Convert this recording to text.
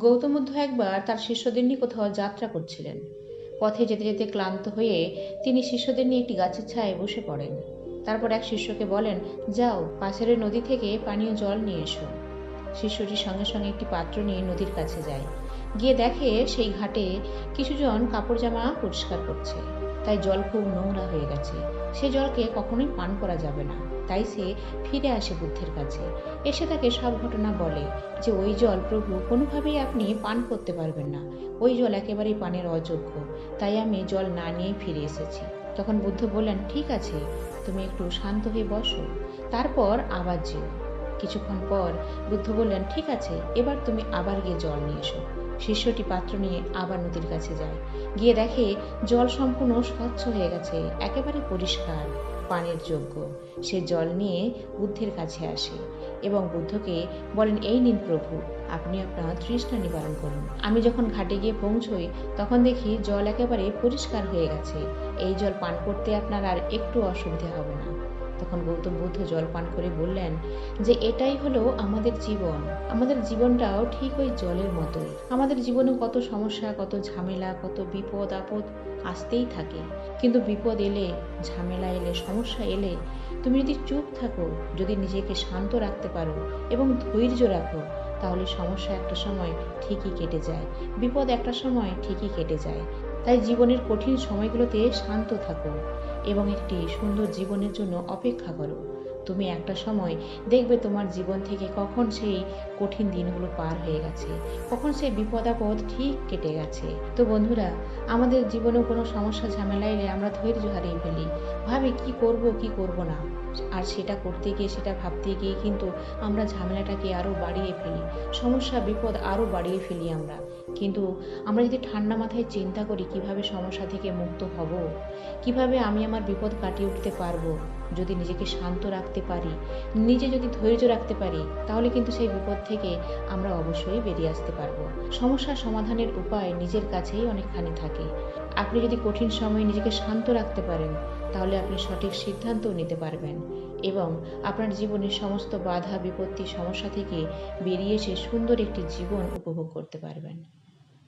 গৌতম বুদ্ধ একবার তার শিষ্যদের নিয়ে কোথাও যাত্রা করছিলেন। পথে যেতে যেতে ক্লান্ত হয়ে তিনি শিষ্যদের নিয়ে একটি গাছের ছায়ায় বসে পড়েন। তারপর এক শিষ্যকে বলেন, যাও, পাশের নদী থেকে পানীয় জল নিয়ে এসো। শিষ্যটি সঙ্গে সঙ্গে একটি পাত্র নিয়ে নদীর কাছে যায়। গিয়ে দেখে সেই ঘাটে কিছুজন কাপড় জামা পরিষ্কার করছে। তাই জল খুব নোংরা হয়ে গেছে। সে জলকে কখনোই পান করা যাবে না। তাই সে ফিরে আসে বুদ্ধের কাছে। এসে তাকে সব ঘটনা বলে যে, ওই জল প্রভু, কোনোভাবেই আপনি পান করতে পারবেন না। ওই জল একেবারেই পানের অযোগ্য। তাই আমি জল না নিয়েই ফিরে এসেছি। তখন বুদ্ধ বললেন, ঠিক আছে, তুমি একটু শান্ত হয়ে বসো। তারপর আবার যেও। কিছুক্ষণ পর বুদ্ধ বললেন, ঠিক আছে, এবার তুমি আবার গিয়ে জল নিয়ে এসো। শিষ্যটি পাত্র নিয়ে আবার নদীর কাছে যায়। গিয়ে দেখে জল সম্পূর্ণ স্বচ্ছ হয়ে গেছে, একেবারে পরিষ্কার, পানের যোগ্য। সে জল নিয়ে বুদ্ধের কাছে আসে এবং বুদ্ধকে বলেন, এই নিন প্রভু, আপনি আপনার তৃষ্ণা নিবারণ করুন। আমি যখন ঘাটে গিয়ে পৌঁছই, তখন দেখি জল একেবারে পরিষ্কার হয়ে গেছে। এই জল পান করতে আপনার আর একটু অসুবিধা হবে না। তখন গৌতম বুদ্ধ জল পান করে বললেন যে, এটাই হলো আমাদের জীবন। আমাদের জীবনটাও ঠিক ওই জলের মতোই। আমাদের জীবনে কত সমস্যা, কত ঝামেলা, কত বিপদ, আপদ আসতেই থাকে। কিন্তু বিপদ এলে, ঝামেলা এলে, সমস্যা এলে, তুমি যদি চুপ থাকো, যদি নিজেকে শান্ত রাখতে পারো এবং ধৈর্য রাখো, তাহলে সমস্যা একটা সময় ঠিকই কেটে যায়। বিপদ একটা সময় ঠিকই কেটে যায়। তাই জীবনের কঠিন সময়গুলোতে শান্ত থাকো। এবং একটি সুন্দর জীবনের জন্য অপেক্ষা করো। তুমি একটা সময় দেখবে তোমার জীবন থেকে কখন সেই কঠিন দিনগুলো পার হয়ে গেছে, কখন সেই বিপদ আপদ ঠিক কেটে গেছে। তো বন্ধুরা, আমাদের জীবনে কোনো সমস্যা ঝামেলা এলে আমরা ধৈর্য হারিয়ে ফেলি। ভাবি কি করব কি করব না? আর সেটা করতে গিয়ে, সেটা ভাবতে গিয়ে কিন্তু আমরা ঝামেলাটাকে আরও বাড়িয়ে ফেলি, সমস্যা, বিপদ আরও বাড়িয়ে ফেলি আমরা। কিন্তু আমরা যদি ঠান্ডা মাথায় চিন্তা করি, কীভাবে সমস্যা থেকে মুক্ত হব? কীভাবে আমি আমার বিপদ কাটিয়ে উঠতে পারব? যদি নিজেকে শান্ত রাখতে পারি, নিজে যদি ধৈর্য রাখতে পারি, তাহলে কিন্তু সেই বিপদ থেকে আমরা অবশ্যই বেরিয়ে আসতে পারব। সমস্যা সমাধানের উপায় নিজের কাছেই অনেকখানি থাকে। আপনি যদি কঠিন সময়ে নিজেকে শান্ত রাখতে পারেন, তাহলে আপনি সঠিক সিদ্ধান্তও নিতে পারবেন এবং আপনার জীবনের সমস্ত বাধা, বিপত্তি, সমস্যা থেকে বেরিয়ে এসে সুন্দর একটি জীবন উপভোগ করতে পারবেন।